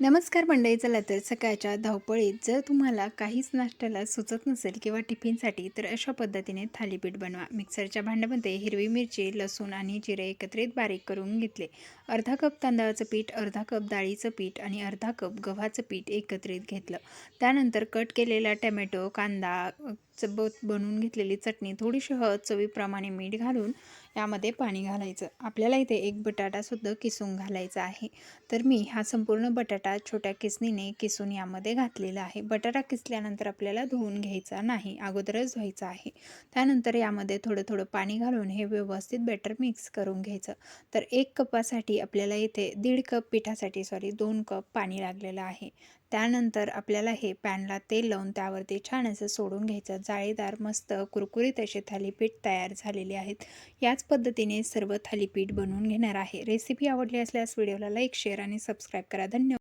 नमस्कार मंडळी चला तर सकाळच्या धावपळीत जर तुम्हाला काहीच नाश्त्याला सुचत नसेल किंवा टिफिनसाठी तर अशा पद्धतीने थालीपीठ बनवा. मिक्सरच्या भांड्यामध्ये हिरवी मिरची लसूण आणि जिरे एकत्रित बारीक करून घेतले. अर्धा कप तांदळाचं पीठ अर्धा कप डाळीचं पीठ आणि अर्धा कप गव्हाचं पीठ एकत्रित घेतलं. त्यानंतर कट केलेला टमॅटो कांदा च बनवून घेतलेली चटणी थोडीशी हळद चवीप्रमाणे मीठ घालून यामध्ये पाणी घालायचं. आपल्याला इथे एक बटाटासुद्धा किसून घालायचा आहे. तर मी हा संपूर्ण बटाटा छोट्या किसणीने किसून यामध्ये घातलेला आहे. बटाटा किसल्यानंतर आपल्याला धुवून घ्यायचा नाही अगोदरच धुवायचा आहे. त्यानंतर यामध्ये थोडं थोडं पाणी घालून हे व्यवस्थित बॅटर मिक्स करून घ्यायचं. तर एक कपासाठी आपल्याला इथे दीड कप पिठासाठी सॉरी दोन कप पाणी लागलेलं आहे. त्यानंतर आपल्याला हे पॅनला तेल लावून त्यावरती छान असं सोडून घ्यायचं. जाळीदार मस्त कुरकुरीत असे थालीपीठ तयार झालेले आहेत. याच पद्धतीने सर्व थालीपीठ बनवून घेणार आहे. रेसिपी आवडली असल्यास व्हिडिओला लाईक शेअर आणि सबस्क्राईब करा. धन्यवाद.